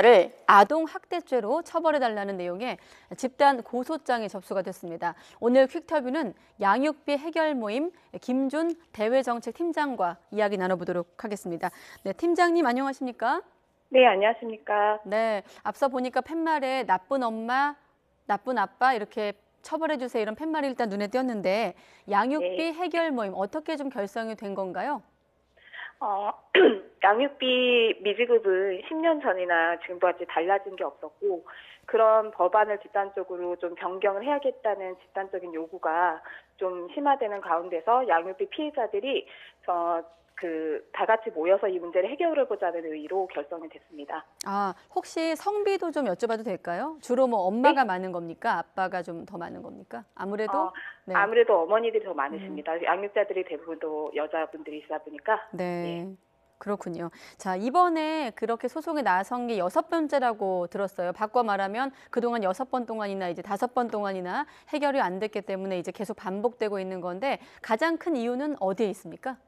를 아동 학대죄로 처벌해달라는 내용의 집단 고소장이 접수가 됐습니다. 오늘 퀵터뷰는 양육비 해결 모임 김준 대외정책팀장과 이야기 나눠보도록 하겠습니다. 네, 팀장님 안녕하십니까? 네, 안녕하십니까. 네, 앞서 보니까 팻말에 나쁜 엄마, 나쁜 아빠 이렇게 처벌해 주세요 이런 팻말이 일단 눈에 띄었는데 양육비 네. 해결 모임 어떻게 좀 결성이 된 건가요? 어, 양육비 미지급은 10년 전이나 지금까지 달라진 게 없었고, 그런 법안을 집단적으로 좀 변경을 해야겠다는 집단적인 요구가 좀 심화되는 가운데서 양육비 피해자들이 어, 그, 다 같이 모여서 이 문제를 해결해 보자는 의의로 결성이 됐습니다. 아, 혹시 성비도 좀 여쭤봐도 될까요? 주로 뭐 엄마가 많은 겁니까? 아빠가 좀 더 많은 겁니까? 아무래도 어, 네. 아무래도 어머니들이 더 많으십니다. 양육자들이 대부분 또 여자분들이시다 보니까. 네. 그렇군요. 자, 이번에 그렇게 소송에 나선 게 여섯 번째라고 들었어요. 바꿔 말하면 그동안 여섯 번 동안이나 이제 다섯 번 동안이나 해결이 안 됐기 때문에 이제 계속 반복되고 있는 건데 가장 큰 이유는 어디에 있습니까?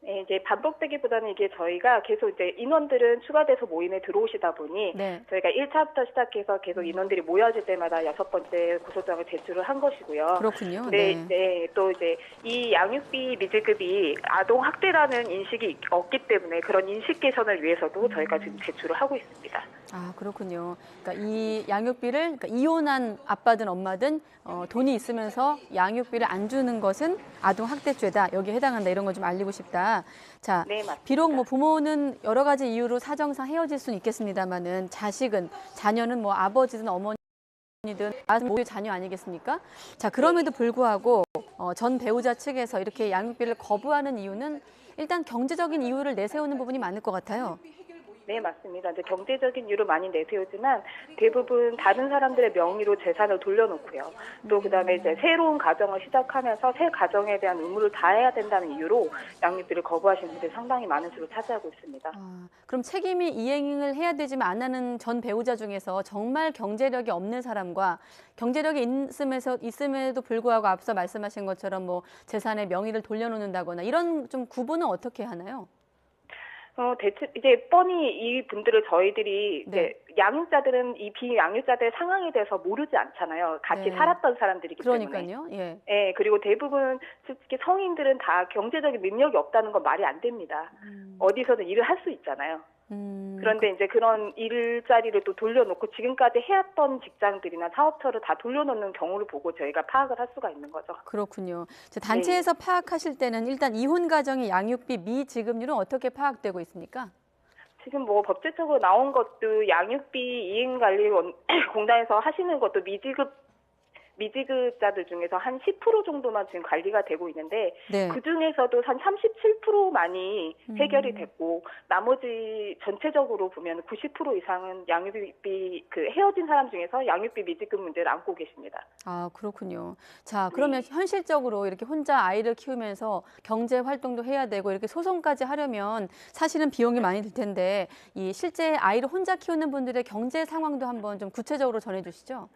네, 이제 반복되기보다는 이게 저희가 계속 이제 인원들은 추가돼서 모임에 들어오시다 보니 네. 저희가 1차부터 시작해서 계속 인원들이 모여질 때마다 여섯 번째 고소장을 제출을 한 것이고요. 그렇군요. 네, 네. 네, 또 이제 이 양육비 미지급이 아동 학대라는 인식이 없기 때문에 그런 인식 개선을 위해서도 저희가 지금 제출을 하고 있습니다. 아, 그렇군요. 그러니까 이 양육비를 그러니까 이혼한 아빠든 엄마든 어, 돈이 있으면서 양육비를 안 주는 것은 아동 학대죄다. 여기에 해당한다. 이런 거 좀 알리고 싶다. 자, 네. 비록 뭐 부모는 여러 가지 이유로 사정상 헤어질 수는 있겠습니다만은 자식은 자녀는 뭐 아버지든 어머니든 다 모두 자녀 아니겠습니까? 자 그럼에도 불구하고 어, 전 배우자 측에서 이렇게 양육비를 거부하는 이유는 일단 경제적인 이유를 내세우는 부분이 많을 것 같아요. 네, 맞습니다. 이제 경제적인 이유로 많이 내세우지만 대부분 다른 사람들의 명의로 재산을 돌려놓고요. 또 그다음에 이제 새로운 가정을 시작하면서 새 가정에 대한 의무를 다해야 된다는 이유로 양육비를 거부하시는 분들이 상당히 많은 수로 차지하고 있습니다. 아, 그럼 책임이 이행을 해야 되지만 안 하는 전 배우자 중에서 정말 경제력이 없는 사람과 경제력이 있음에서 있음에도 불구하고 앞서 말씀하신 것처럼 뭐 재산의 명의를 돌려놓는다거나 이런 좀 구분은 어떻게 하나요? 어, 대체, 이제 뻔히 이 분들을 저희들이 네. 이제 양육자들은 이 비양육자들의 상황에 대해서 모르지 않잖아요. 같이 네. 살았던 사람들이기 때문에. 그러니까요. 예. 예, 그리고 대부분 솔직히 성인들은 다 경제적인 능력이 없다는 건 말이 안 됩니다. 어디서든 일을 할 수 있잖아요. 음, 그런데 이제 그런 일자리를 또 돌려놓고 지금까지 해왔던 직장들이나 사업처를 다 돌려놓는 경우를 보고 저희가 파악을 할 수가 있는 거죠. 그렇군요. 자, 단체에서 네. 파악하실 때는 일단 이혼 가정의 양육비 미지급률은 어떻게 파악되고 있습니까? 지금 뭐 법제적으로 나온 것도 양육비 이행관리 공단에서 하시는 것도 미지급 미지급자들 중에서 한 10% 정도만 지금 관리가 되고 있는데 네. 그 중에서도 한 37%만이 해결이 음. 됐고 나머지 전체적으로 보면 90% 이상은 양육비 그 헤어진 사람 중에서 양육비 미지급 문제를 안고 계십니다. 아, 그렇군요. 자, 그러면 현실적으로 이렇게 혼자 아이를 키우면서 경제 활동도 해야 되고 이렇게 소송까지 하려면 사실은 비용이 많이 들 텐데 이 실제 아이를 혼자 키우는 분들의 경제 상황도 한번 좀 구체적으로 전해 주시죠.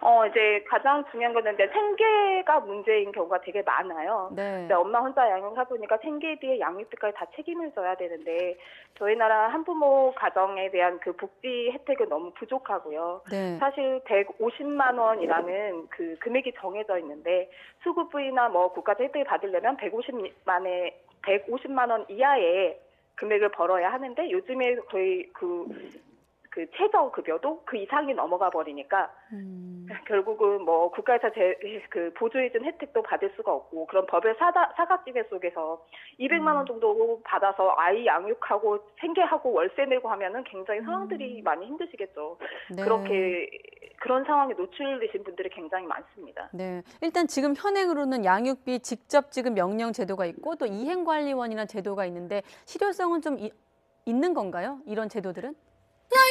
어 이제 가장 중요한 거는 이제 생계가 문제인 경우가 되게 많아요. 네. 근데 엄마 혼자 양육하 보니까 생계에 대해 양육비까지 다 책임을 져야 되는데 저희 나라 한부모 가정에 대한 그 복지 혜택은 너무 부족하고요. 네. 사실 150만 원이라는 그 금액이 정해져 있는데 수급부이나 뭐 국가적 혜택을 받으려면 150만에 150만 원 이하의 금액을 벌어야 하는데 요즘에 거의 그, 그 최저 급여도 그 이상이 넘어가 버리니까 음, 결국은 뭐 국가에서 제, 그 보조해준 혜택도 받을 수가 없고 그런 법의 사다, 사각지대 속에서 200만 원 정도 받아서 아이 양육하고 생계하고 월세 내고 하면은 굉장히 상황들이 많이 힘드시겠죠. 네. 그렇게 그런 상황에 노출되신 분들이 굉장히 많습니다. 네. 일단 지금 현행으로는 양육비 직접 지급 명령 제도가 있고 또 이행관리원이라는 제도가 있는데 실효성은 좀 이- 있는 건가요? 이런 제도들은?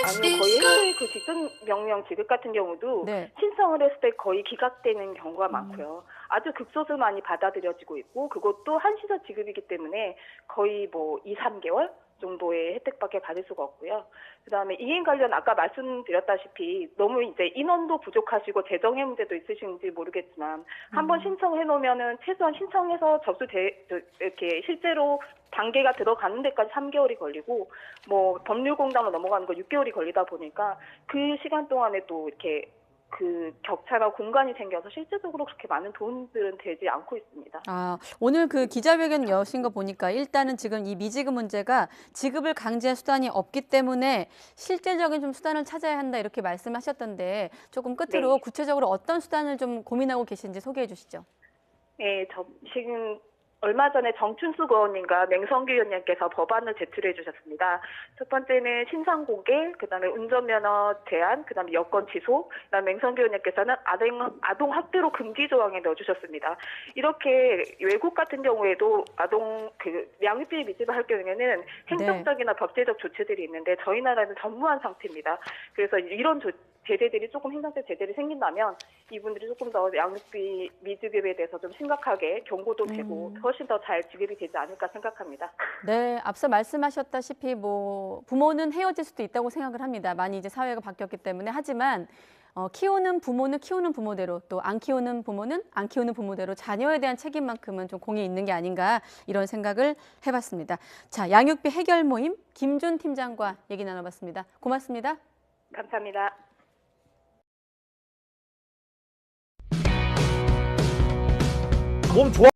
아니면 거의 해외 그 직전 명령 지급 같은 경우도 네. 신청을 했을 때 거의 기각되는 경우가 많고요. 아주 극소수 많이 받아들여지고 있고 그것도 한시적 지급이기 때문에 거의 뭐 2, 3개월 정도의 혜택밖에 받을 수가 없고요. 그다음에 이행 관련 아까 말씀드렸다시피 너무 이제 인원도 부족하시고 재정의 문제도 있으신지 모르겠지만 한번 신청해 놓으면은 최소한 신청해서 접수돼 저- 이렇게 실제로 단계가 들어가는 데까지 3개월이 걸리고 뭐 법률공단으로 넘어가는 거 6개월이 걸리다 보니까 그 시간 동안에 또 이렇게 그 격차가 공간이 생겨서 실제적으로 그렇게 많은 도움들은 되지 않고 있습니다. 아, 오늘 그 기자회견 여신 거 보니까 일단은 지금 이 미지급 문제가 지급을 강제할 수단이 없기 때문에 실질적인 좀 수단을 찾아야 한다 이렇게 말씀하셨던데 조금 끝으로 네. 구체적으로 어떤 수단을 좀 고민하고 계신지 소개해 주시죠. 네, 저 지금 얼마 전에 정춘수 의원님과 맹성규 의원님께서 법안을 제출해 주셨습니다. 첫 번째는 신상 공개, 그다음에 운전면허 제한, 그다음에 여권 취소, 그다음에 맹성규 의원님께서는 아동 아동 학대로 금지 조항에 넣어주셨습니다. 이렇게 외국 같은 경우에도 아동 그 양육비 미집을 할 경우에는 행정적이나 법제적 조치들이 있는데 저희 나라는 전무한 상태입니다. 그래서 이런 조, 제재들이 조금 행정적 제재들이 생긴다면 이분들이 조금 더 양육비 미지급에 대해서 좀 심각하게 경고도 되고 음. 훨씬 더 잘 지급이 되지 않을까 생각합니다. 네, 앞서 말씀하셨다시피 뭐 부모는 헤어질 수도 있다고 생각을 합니다. 많이 이제 사회가 바뀌었기 때문에 하지만 어, 키우는 부모는 키우는 부모대로 또 안 키우는 부모는 안 키우는 부모대로 자녀에 대한 책임만큼은 좀 공이 있는 게 아닌가 이런 생각을 해봤습니다. 자, 양육비 해결 모임 김준 팀장과 얘기 나눠봤습니다. 고맙습니다. 감사합니다. 몸 좋아